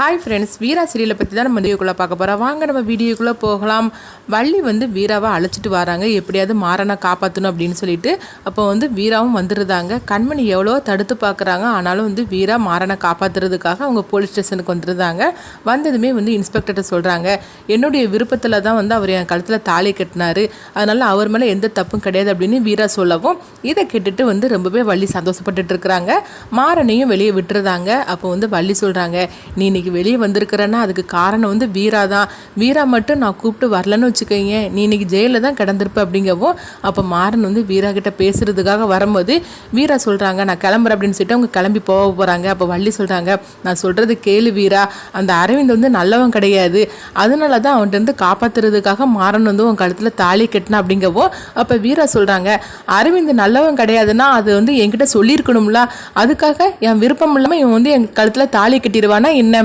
Hi friends வீரா சீரியலை பற்றி தான் நம்ம வீடியோக்குள்ளே பார்க்க போகிறோம் வாங்க நம்ம வீடியோக்குள்ளே போகலாம். வள்ளி வந்து வீராவை அழைச்சிட்டு வராங்க. எப்படியாவது மாறனை காப்பாற்றணும் அப்படின்னு சொல்லிட்டு அப்போ வந்து வீராவும் வந்துடுதாங்க கண்மணி எவ்வளோ தடுத்து பார்க்குறாங்க. ஆனாலும் வந்து வீரா மாறனை காப்பாற்றுறதுக்காக அவங்க போலீஸ் ஸ்டேஷனுக்கு வந்துருந்தாங்க வந்ததுமே வந்து இன்ஸ்பெக்டர்கிட்ட சொல்கிறாங்க என்னுடைய விருப்பத்தில் தான் வந்து அவர் என் கழுத்தில் தாலி கட்டினார். அதனால் அவர் மேலே எந்த தப்பும் கிடையாது அப்படின்னு வீரா சொல்லவும் இதை கேட்டுட்டு வந்து ரொம்பவே வள்ளி சந்தோஷப்பட்டுட்டு இருக்கிறாங்க. மாறனையும் வெளியே விட்டுருந்தாங்க அப்போ வந்து வள்ளி சொல்கிறாங்க நீ இன்றைக்கி வெளியே வந்திருக்கிறேன்னா அதுக்கு காரணம் வந்து வீரா தான். வீரா மட்டும் நான் கூப்பிட்டு வரலன்னு வச்சுக்கோங்க. நீ இன்றைக்கி ஜெயிலில் தான் கிடந்திருப்ப அப்படிங்கவும் அப்போ மாறன் வந்து வீரா கிட்ட பேசுறதுக்காக வரும்போது வீரா சொல்கிறாங்க நான் கிளம்புறேன் அப்படின்னு சொல்லிட்டு அவங்க கிளம்பி போக போகிறாங்க அப்போ வள்ளி சொல்கிறாங்க நான் சொல்கிறது கேளு வீரா. அந்த அரவிந்த் வந்து நல்லவன் கிடையாது. அதனால தான் அவன்கிட்ட இருந்து காப்பாத்துறதுக்காக மாறன் வந்து உன் கழுத்தில் தாலி கட்டினா அப்படிங்கவும் அப்போ வீரா சொல்கிறாங்க அரவிந்த் நல்லவன் கிடையாதுன்னா அது வந்து என்கிட்ட சொல்லியிருக்கணும்ல. அதுக்காக என் விருப்பம் இல்லாமல் இவன் வந்து என் கழுத்தில் தாலி கட்டிடுவானா என்ன?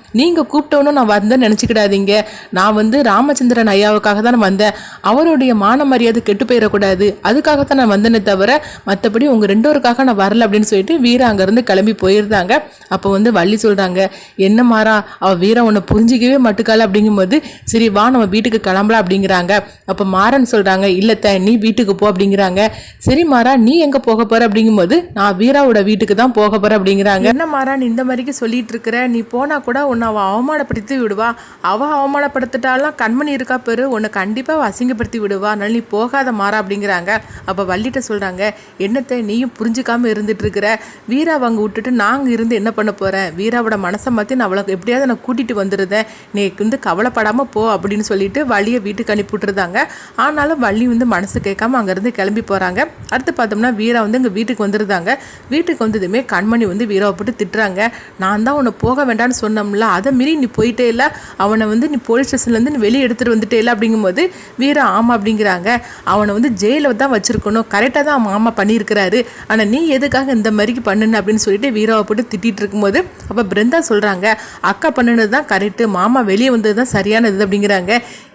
நீங்கள் கூப்பிட்டோன்னு நான் வந்தேன்னு நினச்சிக்கிடாதீங்க. நான் வந்து ராமச்சந்திரன் ஐயாவுக்காக தான் வந்தேன். அவருடைய மான மரியாதை கெட்டு போயிடக்கூடாது. அதுக்காக தான் நான் வந்தேனே தவிர மற்றபடி உங்கள் ரெண்டோருக்காக நான் வரல அப்படின்னு சொல்லிட்டு வீரா அங்கேருந்து கிளம்பி போயிருந்தாங்க. அப்போ வந்து வள்ளி சொல்கிறாங்க என்ன மாறா அவள் வீரா உன்னை புரிஞ்சிக்கவே மட்டுக்கால அப்படிங்கும்போது சரி வா நம்ம வீட்டுக்கு கிளம்பலாம் அப்படிங்கிறாங்க. அப்போ மாறன் சொல்கிறாங்க இல்லைத்த நீ வீட்டுக்கு போ அப்படிங்கிறாங்க. சரி மாறா நீ எங்கே போக போகிற அப்படிங்கும்போது நான் வீராவோட வீட்டுக்கு தான் போக போகிறேன் அப்படிங்கிறாங்க. என்ன மாறா நீ இந்த மாதிரிக்கு சொல்லிட்டு இருக்கிற? நீ போனால் கூட உன்னை அவள் அவமானப்படுத்தி விடுவா. அவள் அவமானப்படுத்திட்டாலாம் கண்மணி இருக்கா பெரு? உன்னை கண்டிப்பாக அசிங்கப்படுத்தி விடுவா. அதனால நீ போகாத மாறா அப்படிங்கிறாங்க. அப்போ வள்ளிட்ட சொல்கிறாங்க என்னத்தை நீயும் புரிஞ்சுக்காமல் இருந்துகிட்ருக்கிற வீரா அவங்க விட்டுட்டு நாங்கள் இருந்து என்ன பண்ண போகிறேன் வீராவோட மனசை மாற்றி நான் அவளை எப்படியாவது நான் கூட்டிகிட்டு வந்துருந்தேன் நீ வந்து கவலைப்படாமல் போ அப்படின்னு சொல்லிட்டு வள்ளியை வீட்டுக்கு அனுப்பி விட்டுருந்தாங்க. ஆனாலும் வள்ளி வந்து மனசு கேட்காம அங்கேருந்து கிளம்பி போகிறாங்க அடுத்து பார்த்தோம்னா வீரா வந்து எங்கள் வீட்டுக்கு வந்துருந்தாங்க. வீட்டுக்கு வந்ததுமே கண்மணி வந்து வீராவை போட்டு திட்டுறாங்க. நான் தான் உன்னை போக வேண்டாம்னு சொன்னோம்ல அதை மீறி நீ போயிட்டே இல்லை. அவனை வந்து நீ போலீஸ் ஸ்டேஷன்லேருந்து நீ வெளியே எடுத்துகிட்டு வந்துட்டே இல்லை அப்படிங்கும்போது வீரா ஆமாம் அப்படிங்கிறாங்க. அவனை வந்து ஜெயிலில் தான் வச்சுருக்கணும். கரெக்டாக தான் அவன் மாமா பண்ணியிருக்கிறாரு. ஆனால் நீ எதுக்காக இந்த மாதிரிக்கு பண்ணுன அப்படின்னு சொல்லிட்டு வீராவை போட்டு திட்டிகிட்டு இருக்கும்போது அப்போ பிருந்தா சொல்கிறாங்க அக்கா பண்ணுனது தான் கரெக்டு மாமா வெளியே வந்தது தான் சரியானது அப்படிங்கிறாங்க.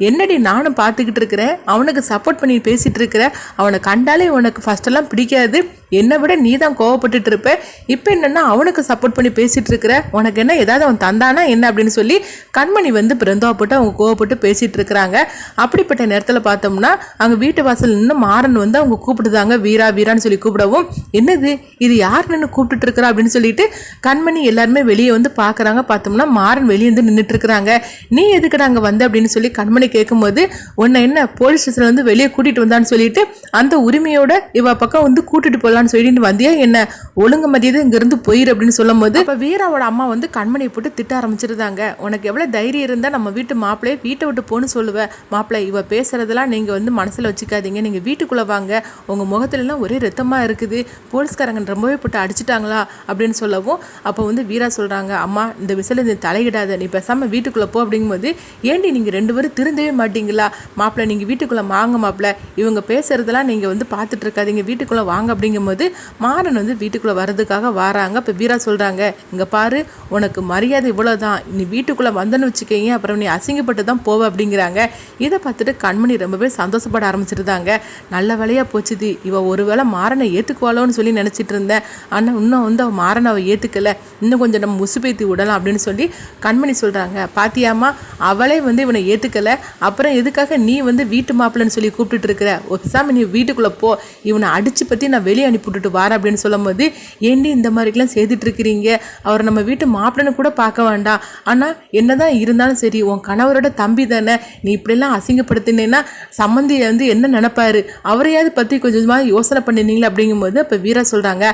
என்னடி நானும் பார்த்துக்கிட்டு இருக்கிறேன். அவனுக்கு சப்போர்ட் பண்ணி பேசிகிட்டு இருக்கிற. அவனை கண்டாலே உனக்கு ஃபஸ்ட்டெல்லாம் பிடிக்காது. என்னை விட நீ தான் கோவப்பட்டுட்டு இருப்ப. இப்போ என்னென்னா அவனுக்கு சப்போர்ட் பண்ணி பேசிகிட்டு இருக்கிற உனக்கு என்ன ஏதாவது அவன் தந்தானா என்ன அப்படின்னு சொல்லி கண்மணி வந்து பிறந்தா போட்டு அவங்க கோவப்பட்டு பேசிகிட்டு இருக்கிறாங்க. அப்படிப்பட்ட நேரத்தில் பார்த்தோம்னா அங்கே வீட்டு வாசல் நின்று மாறன் வந்து அவங்க கூப்பிடுதாங்க வீரா வீரான்னு சொல்லி கூப்பிடவும். என்னது? இது யார் நின்று கூப்பிட்டுட்டு இருக்கிறா அப்படின்னு சொல்லிட்டு கண்மணி எல்லாருமே வெளியே வந்து பார்க்குறாங்க. பார்த்தோம்னா மாறன் வெளியே வந்து நின்றுட்டு இருக்கிறாங்க. நீ எதுக்குடா அங்கே வந்த? அப்படின்னு சொல்லி கண்மணி கேட்கும்போது உன்னை என்ன போலீஸ் ஸ்டேஷன்ல வந்து வெளியே கூட்டிகிட்டு வந்தான்னு சொல்லிட்டு அந்த உரிமையோட இவ பக்கம் வந்து கூட்டிகிட்டு போல போகலான்னு சொல்லிட்டு வந்தியா? என்ன ஒழுங்கு மதியது இங்கிருந்து போயிரு அப்படின்னு சொல்லும் போது இப்போ வீராவோட அம்மா வந்து கண்மணியை போட்டு திட்ட ஆரம்பிச்சிருந்தாங்க. உனக்கு எவ்வளோ தைரியம் இருந்தால் நம்ம வீட்டு மாப்பிள்ளையே வீட்டை விட்டு போன்னு சொல்லுவேன் மாப்பிள்ளை இவ பேசுறதெல்லாம் நீங்கள் வந்து மனசில் வச்சுக்காதீங்க. நீங்கள் வீட்டுக்குள்ளே வாங்க. உங்கள் முகத்துலலாம் ஒரே ரத்தமாக இருக்குது. போலீஸ்காரங்க ரொம்பவே போட்டு அடிச்சிட்டாங்களா அப்படின்னு சொல்லவும் அப்போ வந்து வீரா சொல்கிறாங்க அம்மா இந்த விசில் இந்த தலையிடாத. நீ பேசாமல் வீட்டுக்குள்ளே போ. அப்படிங்கும்போது ஏண்டி நீங்கள் ரெண்டு பேரும் திருந்தவே மாட்டீங்களா? மாப்பிள்ளை நீங்கள் வீட்டுக்குள்ளே வாங்க மாப்பிள்ளை. இவங்க பேசுறதெல்லாம் நீங்கள் வந்து பார்த்துட்டு இருக்காதீங்க. வீட்டுக்குள்ளே வாங்க. போது மாறன் வந்து வீட்டுக்குள்ளே வர்றதுக்காக வராங்க. இப்போ வீரா சொல்கிறாங்க இங்கே பாரு உனக்கு மரியாதை இவ்வளோ தான் நீ வீட்டுக்குள்ளே வந்தேன்னு வச்சுக்கோங்க அப்புறம் நீ அசிங்கப்பட்டு தான் போவ அப்படிங்கிறாங்க. இதை பார்த்துட்டு கண்மணி ரொம்பவே சந்தோஷப்பட ஆரம்பிச்சிருந்தாங்க. நல்ல வேலையாக போச்சுது இவள் ஒருவேளை மாறனை ஏற்றுக்குவாளோன்னு சொல்லி நினச்சிட்டு இருந்தேன். ஆனால் இன்னும் வந்து அவள் மாறனை அவள் ஏற்றுக்கல இன்னும் கொஞ்சம் நம்ம முசுப்பேத்தி விடலாம் அப்படின்னு சொல்லி கண்மணி சொல்கிறாங்க பாத்தியாமா அவளே வந்து இவனை ஏற்றுக்கலை அப்புறம் எதுக்காக நீ வந்து வீட்டு மாப்பிள்ளைன்னு சொல்லி கூப்பிட்டுட்டு இருக்கிற? ஒரு நீ வீட்டுக்குள்ளே போ. இவனை அடிச்சு பற்றி நான் வெளியே அனுப்பிவிட்டுட்டு விட்டுட்டு வரேன் அப்படின்னு சொல்லும்போது ஏண்டி இந்த மாதிரிக்கெல்லாம் செய்துட்டு இருக்கிறீங்க அவரை நம்ம வீட்டு மாப்பிள்ளைன்னு கூட பார்க்க வேண்டாம். ஆனால் என்னதான் இருந்தாலும் சரி உன் கணவரோட தம்பி தானே. நீ இப்படிலாம் அசிங்கப்படுத்தினேன்னா சம்மந்தி வந்து என்ன நினைப்பாரு? அவரையாவது பற்றி கொஞ்சமாக யோசனை பண்ணினீங்களா அப்படிங்கும்போது அப்போ வீரா சொல்கிறாங்க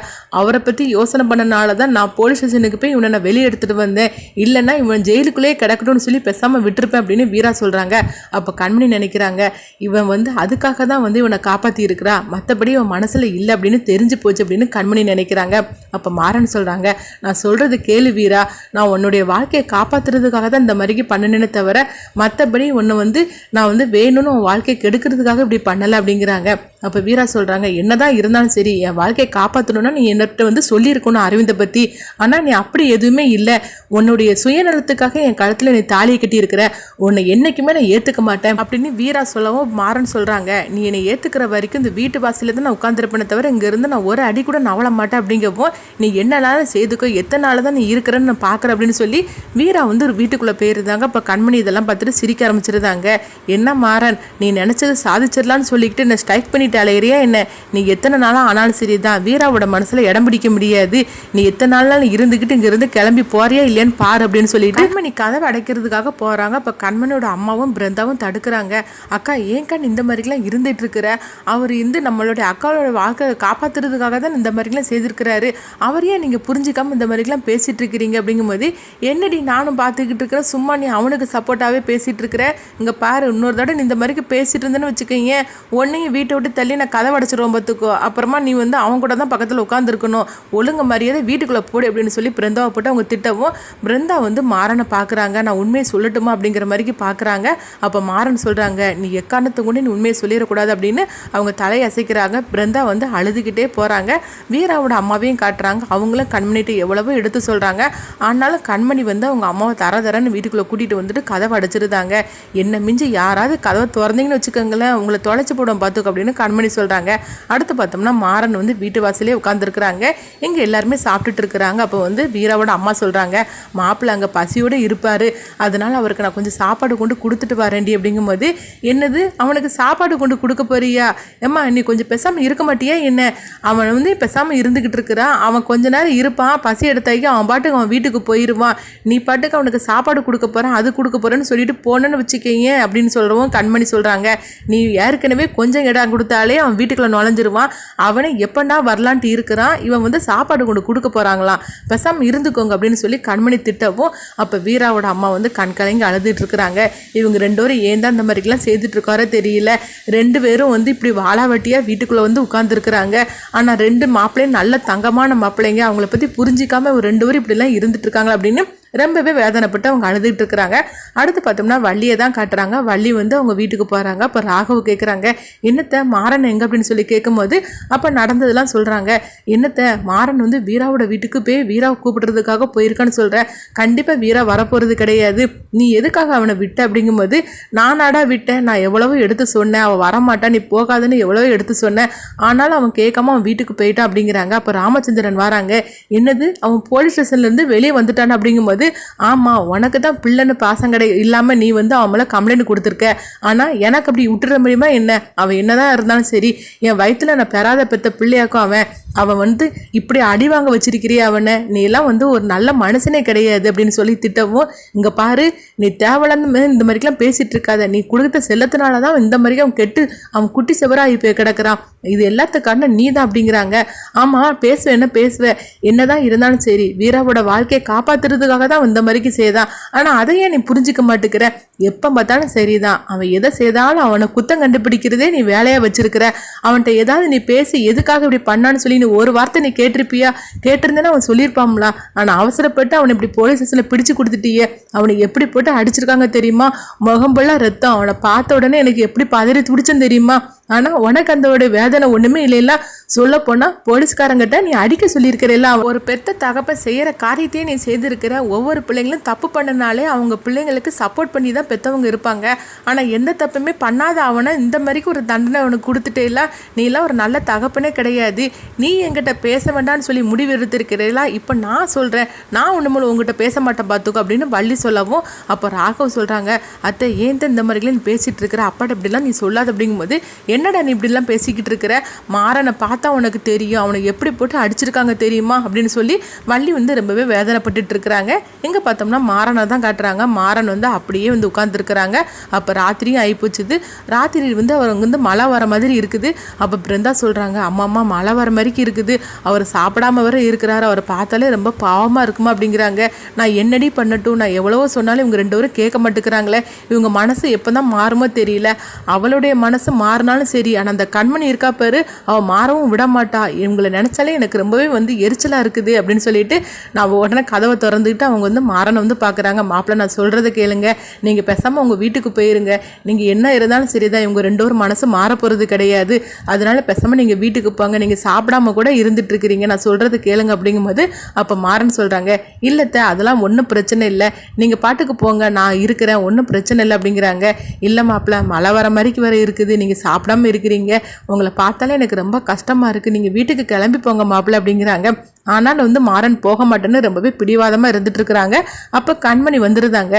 அவரை பற்றி யோசனை பண்ணனால தான் நான் போலீஸ் ஸ்டேஷனுக்கு போய் இவனை நான் வெளியே எடுத்துகிட்டு வந்தேன். இல்லைன்னா இவன் ஜெயிலுக்குள்ளேயே கிடக்கட்டும்னு சொல்லி பேசாமல் விட்டுருப்பேன் அப்படின்னு வீரா சொல்கிறாங்க அப்போ கண்மணி நினைக்கிறாங்க இவன் வந்து அதுக்காக தான் வந்து இவனை காப்பாற்றி இருக்கிறா மற்றபடி இவன் மனசில் இல்லை அப்படின்னு தெரிஞ்சு போச்சு அப்படின்னு கண்மணி நினைக்கிறாங்க. அப்போ மாறன் சொல்கிறாங்க நான் சொல்கிறது கேளு வீரா. நான் உன்னுடைய வாழ்க்கையை காப்பாற்றுறதுக்காக தான் இந்த மாதிரிக்கு பண்ணினேனே தவிர மற்றபடி உன்னை வந்து நான் வந்து வேணும்னு உன் வாழ்க்கையை கெடுக்கிறதுக்காக இப்படி பண்ணலை அப்படிங்கிறாங்க. அப்போ வீரா சொல்கிறாங்க என்னதான் இருந்தாலும் சரி என் வாழ்க்கையை காப்பாற்றணும்னா நீ என்னட்ட வந்து சொல்லியிருக்கணும் அரவிந்தை பற்றி ஆனால் நீ அப்படி எதுவுமே இல்லை. உன்னுடைய சுயநலத்துக்காக என் கழுத்தில் நீ தாலியை கட்டியிருக்கிற. உன்னை என்னைக்குமே நான் ஏற்றுக்க மாட்டேன் அப்படின்னு வீரா சொல்லவும் மாறன் சொல்கிறாங்க நீ என்னை ஏற்றுக்கிற வரைக்கும் இந்த வீட்டு வாசலில் தான் நான் உட்காந்துருப்பேனே தவிர இங்கேருந்து இருந்து நான் ஒரு அடி கூட நவள மாட்டேன் அப்படிங்கப்போ நீ என்னனாலும் செய்துக்கோ எத்தனை நாள் தான் நீ இருக்கிறேன்னு நான் பார்க்குறேன் அப்படின்னு சொல்லி வீரா வந்து ஒரு வீட்டுக்குள்ளே போயிருந்தாங்க. அப்போ கண்மணி இதெல்லாம் பார்த்துட்டு சிரிக்க ஆரம்பிச்சிருந்தாங்க. என்ன மாறன் நீ நினச்சது சாதிச்சிடலான்னு சொல்லிக்கிட்டு என்ன ஸ்ட்ரைக் பண்ணிட்டு அலையிறியா என்ன? நீ எத்தனை நாளாக ஆனாலும் சரி தான் வீராவோட மனசில் இடம் பிடிக்க முடியாது. நீ எத்தனை நாள் இருந்துக்கிட்டு இங்கேருந்து கிளம்பி போறியா இல்லையான்னு பாரு அப்படின்னு சொல்லிட்டு கண்மணி கதவை அடைக்கிறதுக்காக போகிறாங்க அப்போ கண்மணியோட அம்மாவும் பிருந்தாவும் தடுக்கிறாங்க. அக்கா ஏன் கண் இந்த மாதிரிலாம் இருந்துட்டு இருக்கிற? அவர் இருந்து நம்மளுடைய அக்காவோட வாழ்க்கை ஏமாத்துறதுக்காக தான் இந்த மாதிரிலாம் செய்திருக்கிறாரு. அவர் ஏன் நீங்கள் புரிஞ்சுக்காம இந்த மாதிரிலாம் பேசிகிட்டு இருக்கிறீங்க அப்படிங்கும்போது என்னடி நானும் பார்த்துக்கிட்டு இருக்கிறேன் சும்மா நீ அவனுக்கு சப்போர்ட்டாகவே பேசிகிட்டு இருக்கிற இங்கே பாரு இன்னொரு தடவை நீ இந்த மாதிரிக்கு பேசிகிட்டு இருந்தேன்னு வச்சுக்கோங்க உன்னையும் வீட்டை விட்டு தள்ளி நான் கதை அடைச்சிருவோம் பார்த்துக்கோ. அப்புறமா நீ வந்து அவன் கூட தான் பக்கத்தில் உட்காந்துருக்கணும் ஒழுங்கு மரியாதை வீட்டுக்குள்ளே போடு அப்படின்னு சொல்லி பிருந்தாவை போட்டு அவங்க திட்டவும் பிருந்தா வந்து மாறனை பார்க்குறாங்க. நான் உண்மையை சொல்லட்டுமா அப்படிங்கிற மாதிரிக்கு பார்க்குறாங்க. அப்போ மாறன் சொல்கிறாங்க நீ எக்காரணத்தை கொண்டு நீ உண்மையை சொல்லிடக்கூடாது அப்படின்னு அவங்க தலையை அசைக்கிறாங்க. பிருந்தா வந்து அழுதுகிட்டே போகிறாங்க வீராவோட அம்மாவையும் காட்டுறாங்க. அவங்களும் கண்மணிட்டு எவ்வளவோ எடுத்து சொல்கிறாங்க ஆனாலும் கண்மணி வந்து அவங்க அம்மாவை தர தரன்னு வீட்டுக்குள்ளே கூட்டிகிட்டு வந்துட்டு கதவை அடைச்சிருந்தாங்க. என்ன மிஞ்சி யாராவது கதவை திறந்தீங்கன்னு வச்சுக்கோங்களேன். உங்களை தொலைச்சி போடும் பார்த்துக்கோ அப்படின்னு கண்மணி சொல்கிறாங்க அடுத்து பார்த்தோம்னா மாறன் வந்து வீட்டு வாசலே உட்காந்துருக்குறாங்க இங்கே எல்லாருமே சாப்பிட்டுட்டு இருக்கிறாங்க. அப்போ வந்து வீராவோட அம்மா சொல்கிறாங்க மாப்பிள்ளை அங்கே பசியோடு இருப்பார். அதனால் அவருக்கு நான் கொஞ்சம் சாப்பாடு கொண்டு கொடுத்துட்டு வரேன்டி அப்படிங்கும்போது என்னது? அவனுக்கு சாப்பாடு கொண்டு கொடுக்க போறியா? ஏம்மா நீ கொஞ்சம் பெசாமல் இருக்க மாட்டியா? என்ன? அவன் வந்து பேசாமல் இருந்துக்கிட்டு இருக்கிறான் அவன் கொஞ்ச நேரம் இருப்பான். பசி எடுத்தாக்கி அவன் பாட்டுக்கு அவன் வீட்டுக்கு போயிடுவான் நீ பாட்டுக்கு அவனுக்கு சாப்பாடு கொடுக்க போகிறான் அது கொடுக்க போகிறேன்னு சொல்லிட்டு போனேன்னு வச்சுக்கீங்க அப்படின்னு சொல்கிறவன் கண்மணி சொல்கிறாங்க நீ ஏற்கனவே கொஞ்சம் இடம் கொடுத்தாலே அவன் வீட்டுக்குள்ளே நுழைஞ்சிருவான். அவனை எப்படா வரலான்ட்டு இருக்கிறான். இவன் வந்து சாப்பாடு கொண்டு கொடுக்க போகிறாங்களாம் பேசாமல் இருந்துக்கோங்க அப்படின்னு சொல்லி கண்மணி திட்டவும் அப்போ வீராவோட அம்மா வந்து கண் அழுதுட்டு இருக்கிறாங்க. இவங்க ரெண்டு பேரும் ஏன் தான் இந்த மாதிரிலாம் செய்துட்டு இருக்காரோ தெரியல. ரெண்டு பேரும் வந்து இப்படி வாழாவட்டியாக வீட்டுக்குள்ளே வந்து உட்காந்துருக்குறாங்க ஆனால் ரெண்டு மாப்பிள்ளையும் நல்ல தங்கமான மாப்பிள்ளைங்க. அவங்கள பற்றி புரிஞ்சிக்காமல் ஒரு ரெண்டு பேரும் இப்படிலாம் இருந்துட்டு இருக்காங்க அப்படின்னு ரொம்பவே வேதனைப்பட்டு அவங்க அழுதுகிட்டு இருக்கிறாங்க. அடுத்து பார்த்தோம்னா வள்ளியை தான் காட்டுறாங்க. வள்ளி வந்து அவங்க வீட்டுக்கு போகிறாங்க அப்போ ராகவ் கேட்குறாங்க என்னத்தை மாறன் எங்கே? அப்படின்னு சொல்லி கேட்கும்போது அப்போ நடந்ததெல்லாம் சொல்கிறாங்க என்னத்தை மாறன் வந்து வீராவோட வீட்டுக்கு போய் வீராவை கூப்பிடுறதுக்காக போயிருக்கான்னு சொல்கிறேன் கண்டிப்பாக வீரா வரப்போகிறது கிடையாது. நீ எதுக்காக அவனை விட்ட? அப்படிங்கும்போது நானாடா விட்டேன். நான் எவ்வளவோ எடுத்து சொன்னேன். அவள் வரமாட்டான் நீ போகாதுன்னு எவ்வளவோ எடுத்து சொன்னேன். ஆனாலும் அவன் கேட்காம அவன் வீட்டுக்கு போயிட்டான் அப்படிங்கிறாங்க. அப்போ ராமச்சந்திரன் வராங்க. என்னது? அவன் போலீஸ் ஸ்டேஷன்லேருந்து வெளியே வந்துட்டான்? அப்படிங்கும்போது ஆமாம் உனக்கு தான் பிள்ளைன்னு பாசங்கடை இல்லாமல் நீ வந்து அவங்கள கம்ப்ளைண்ட் கொடுத்துருக்க. ஆனால் எனக்கு அப்படி விட்டுற முடியுமா என்ன? அவன் என்னதான் இருந்தாலும் சரி என் வயிற்றுல நான் பெறாத பெத்த பிள்ளையாக்கும் அவன். அவன் வந்து இப்படி அடி வாங்க வச்சிருக்கிறியா அவனை. நீ எல்லாம் வந்து ஒரு நல்ல மனுஷனே கிடையாது அப்படின்னு சொல்லி திட்டவும் இங்கே பாரு நீ தேவையில்லாத இந்த மாதிரிக்கெல்லாம் பேசிகிட்டு இருக்காத. நீ கொடுத்த செல்லத்தினால தான் இந்த மாதிரி அவன் கெட்டு அவன் குட்டி செவராகி போய் கிடக்குறான். இது எல்லாத்துக்கான நீ தான் அப்படிங்கிறாங்க. ஆமாம் பேசுவேன் என்ன பேசுவேன் என்னதான் இருந்தாலும் சரி வீராவோட வாழ்க்கையை காப்பாத்துறதுக்காக தான் இந்த மாதிரிக்கு செய்தான். ஆனால் அதையே நீ புரிஞ்சிக்க மாட்டேங்கிற? எப்போ பார்த்தாலும் சரிதான். அவன் எதை செய்தாலும் அவனை குத்தம் கண்டுபிடிக்கிறதே நீ வேலையாக வச்சிருக்கிற. அவன்கிட்ட ஏதாவது நீ பேசி எதுக்காக இப்படி பண்ணான்னு சொல்லி அப்படின்னு ஒரு வார்த்தை நீ கேட்டிருப்பியா? கேட்டிருந்தேன்னா அவன் சொல்லியிருப்பாம்ல ஆனால் அவசரப்பட்டு அவனை இப்படி போலீஸ் ஸ்டேஷனில் பிடிச்சு கொடுத்துட்டியே. அவனை எப்படி போட்டு அடிச்சிருக்காங்க தெரியுமா? முகம்பெல்லாம் ரத்தம். அவனை பார்த்த உடனே எனக்கு எப்படி பதறி துடிச்சேன்னு தெரியுமா? ஆனால் உனக்கு அந்த வேதனை ஒன்றுமே இல்லைல்ல சொல்ல போனால் போலீஸ்காரங்கிட்ட நீ அடிக்க சொல்லியிருக்கிறல்ல ஒரு பெத்த தகப்பை செய்கிற காரியத்தையே நீ செய்திருக்கிற. ஒவ்வொரு பிள்ளைங்களும் தப்பு பண்ணனாலே அவங்க பிள்ளைங்களுக்கு சப்போர்ட் பண்ணி தான் பெற்றவங்க இருப்பாங்க. ஆனால் எந்த தப்புமே பண்ணாத அவனை இந்த மாதிரிக்கு ஒரு தண்டனை அவனுக்கு கொடுத்துட்டே இல்லை நீ எல்லாம் ஒரு நல்ல தகப்பனே கிடையாது. நீ நீ என்கிட்ட பேச வேண்டாம்னு சொல்லி முடிவெடுத்திருக்கிறீங்களா இப்போ நான் சொல்கிறேன் நான் ஒன்று உங்ககிட்ட பேச மாட்டேன் பார்த்துக்கோ அப்படின்னு வள்ளி சொல்லவும் அப்போ ராகவ் சொல்கிறாங்க அத்தை ஏன் தான் இந்த மாதிரிலாம் நீ பேசிகிட்டு இருக்கிற? அப்பாட்ட இப்படிலாம் நீ சொல்லாத அப்படிங்கும்போது என்னடா நீ இப்படிலாம் பேசிக்கிட்டு இருக்கிற? மாறனை பார்த்தா உனக்கு தெரியும். அவனை எப்படி போட்டு அடிச்சிருக்காங்க தெரியுமா? அப்படின்னு சொல்லி வள்ளி வந்து ரொம்பவே வேதனைப்பட்டுட்டு இருக்கிறாங்க. எங்கே பார்த்தோம்னா மாறனை தான் காட்டுறாங்க. மாறன் வந்து அப்படியே வந்து உட்காந்துருக்குறாங்க அப்போ ராத்திரியும் ஆகிப்போச்சுது ராத்திரி வந்து அவர் வந்து மழை வர மாதிரி இருக்குது. அப்போ பிருந்தா சொல்கிறாங்க அம்மா அம்மா மழை வர மாதிரிக்கு இருக்குது. அவர் சாப்பிடாம வர இருக்கிறாரு. அவரை பார்த்தாலே ரொம்ப பாவமாக இருக்குமா அப்படிங்கிறாங்க. நான் என்னடி பண்ணட்டும்? நான் எவ்வளவோ சொன்னாலும் இவங்க ரெண்டு பேரும் கேட்க மாட்டேங்கிறாங்களே. இவங்க மனசு எப்போ தான் மாறுமோ தெரியல. அவளுடைய மனசு மாறினாலும் சரி ஆனால் அந்த கண்மணி இருக்கா பாரு அவள் மாறவும் விட மாட்டா. இவங்களை நினச்சாலே எனக்கு ரொம்பவே வந்து எரிச்சலாக இருக்குது அப்படின்னு சொல்லிட்டு நான் உடனே கதவை திறந்துக்கிட்டு அவங்க வந்து மாறனை வந்து பார்க்குறாங்க மாப்பிள்ளை நான் சொல்கிறத கேளுங்க. நீங்கள் பேசாமல் உங்கள் வீட்டுக்கு போயிருங்க. நீங்கள் என்ன இருந்தாலும் சரிதான். இவங்க ரெண்டு பேரும் மனசு மாற போகிறது கிடையாது. அதனால பேசாமல் நீங்கள் வீட்டுக்கு போங்க. நீங்கள் சாப்பிடாம பேசாமல் கூட இருந்துட்டு இருக்கிறீங்க நான் சொல்கிறது கேளுங்க அப்படிங்கும்போது அப்போ மாறன் சொல்கிறாங்க இல்லத்த அதெல்லாம் ஒன்றும் பிரச்சனை இல்லை. நீங்கள் பாட்டுக்கு போங்க நான் இருக்கிறேன் ஒன்றும் பிரச்சனை இல்லை அப்படிங்கிறாங்க. இல்லை மாப்பிள்ள மழை வர மாதிரிக்கு வர இருக்குது. நீங்கள் சாப்பிடாம இருக்கிறீங்க. உங்களை பார்த்தாலே எனக்கு ரொம்ப கஷ்டமாக இருக்குது நீங்கள் வீட்டுக்கு கிளம்பி போங்க மாப்பிள்ள அப்படிங்கிறாங்க. ஆனால் வந்து மாறன் போக மாட்டேன்னு ரொம்பவே பிடிவாதமாக இருந்துட்டு இருக்கிறாங்க அப்போ கண்மணி வந்துருந்தாங்க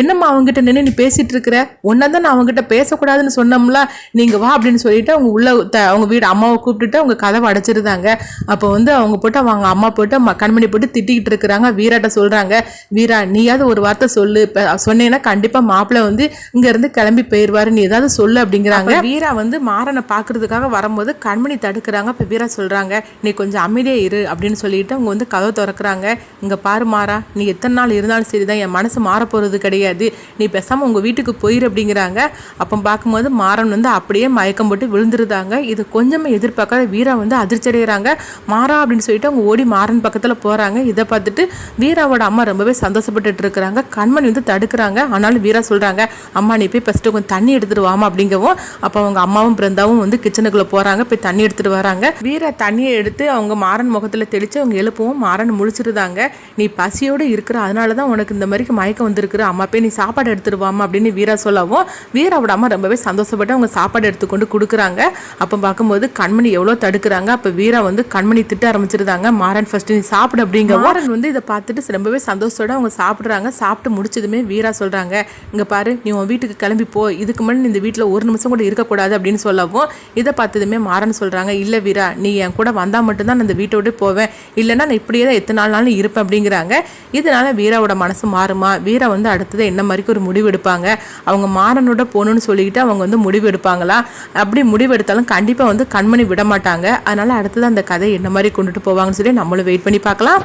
என்னம்மா அவங்ககிட்ட நின்று நீ பேசிட்டு இருக்கிற ஒன்னா தான் நான் அவங்ககிட்ட பேசக்கூடாதுன்னு சொன்னோம்ல நீங்கள் வா அப்படின்னு சொல்லிட்டு அவங்க உள்ள த அவங்க வீடு அம்மாவை கூப்பிட்டுட்டு அவங்க கதவை அடைச்சிருந்தாங்க. அப்போ வந்து அவங்க போட்டு அவங்க அம்மா போட்டு ம- கண்மணி போட்டு திட்டிக்கிட்டு இருக்கிறாங்க. வீராட்ட சொல்கிறாங்க வீரா நீயாவது ஒரு வார்த்தை சொல்லு. இப்போ சொன்னேன்னா கண்டிப்பாக மாப்பிள்ளை வந்து இங்கேருந்து கிளம்பி போயிடுவாரு நீ ஏதாவது சொல்லு அப்படிங்கிறாங்க. வீரா வந்து மாறனை பார்க்கறதுக்காக வரும்போது கண்மணி தடுக்கிறாங்க. இப்போ வீரா சொல்கிறாங்க நீ கொஞ்சம் அமைதியாக இரு அப்படின்னு சொல்லிட்டு அவங்க வந்து கதவை திறக்கிறாங்க. இங்கே பாரு மாறா நீ எத்தனை நாள் இருந்தாலும் சரி தான் என் மனசு மாற போகிறது கிடையாது. நீ பேசாமல் உங்கள் வீட்டுக்கு போயிரு அப்படிங்கிறாங்க. அப்போ பார்க்கும்போது மாறன் வந்து அப்படியே மயக்கம் போட்டு விழுந்துருந்தாங்க இது கொஞ்சமாக எதிர்பார்க்காத வீரா வந்து அதிர்ச்சி அடைகிறாங்க. மாறா அப்படின்னு சொல்லிட்டு அவங்க ஓடி மாறன் பக்கத்தில் போகிறாங்க இதை பார்த்துட்டு வீராவோட அம்மா ரொம்பவே சந்தோஷப்பட்டுட்டு இருக்கிறாங்க. கண்மணி வந்து தடுக்கிறாங்க. ஆனாலும் வீரா சொல்கிறாங்க அம்மா நீ போய் ஃபஸ்ட்டு கொஞ்சம் தண்ணி எடுத்துட்டு வாமா அப்படிங்கவும் அப்போ அவங்க அம்மாவும் பிறந்தாவும் வந்து கிச்சனுக்குள்ளே போகிறாங்க போய் தண்ணி எடுத்துட்டு வராங்க. வீரா தண்ணியை எடுத்து அவங்க மாறன் முகத்தில் தெளித்து அவங்க எழுப்பவும் மாறன் முழிச்சிருந்தாங்க. நீ பசியோடு இருக்கிற அதனால தான் உனக்கு இந்த மாதிரி மயக்கம் வந்திருக்குற. அம்மா போய் நீ சாப்பாடு எடுத்துட்டு வாமா அப்படின்னு வீரா சொல்லவும் வீராவோட அம்மா ரொம்பவே சந்தோஷப்பட்டு அவங்க சாப்பாடு எடுத்துக்கொண்டு கொடுக்குறாங்க. அப்போ பார்க்கும்போது கண்மணி எவ்வளோ தடுக்கிறாங்க. அப்போ வீரா வந்து கண்மணி திட்ட ஆரம்பிச்சிருந்தாங்க. மாறன் ஃபர்ஸ்ட் நீ சாப்பிடு அப்படிங்க. மாறன் வந்து இதை பார்த்துட்டு ரொம்பவே சந்தோஷத்தோட அவங்க சாப்பிட்றாங்க. சாப்பிட்டு முடிச்சதுமே வீரா சொல்கிறாங்க இங்கே பாரு நீ உன் வீட்டுக்கு கிளம்பி போ. இதுக்கு முன்னாடி இந்த வீட்டில் ஒரு நிமிஷம் கூட இருக்கக்கூடாது அப்படின்னு சொல்லவும் இதை பார்த்ததுமே மாறன் சொல்கிறாங்க இல்லை வீரா நீ என் கூட வந்தால் மட்டும்தான் நான் இந்த வீட்டை விட்டு போவேன். இல்லைன்னா நான் இப்படியே தான் எத்தனை நாள் நாளும் இருப்பேன் அப்படிங்கிறாங்க. இதனால வீராவோட மனசு மாறுமா? வீரா வந்து அடுத்தது என்ன மாதிரிக்கு ஒரு முடிவு எடுப்பாங்க? அவங்க மாறனோட போகணும்னு சொல்லிக்கிட்டு அவங்க வந்து முடிவு எடுப்பாங்களா? அப்படி முடிவு எடுத்தாலும் கண்டிப்பாக வந்து கண்மணி விட மாட்டாங்க அதனால அடுத்தது அந்த கதை என்ன மாதிரி கொண்டுட்டு போவாங்கன்னு சொல்லி நம்மளும் வெயிட் பண்ணி பார்க்கலாம்.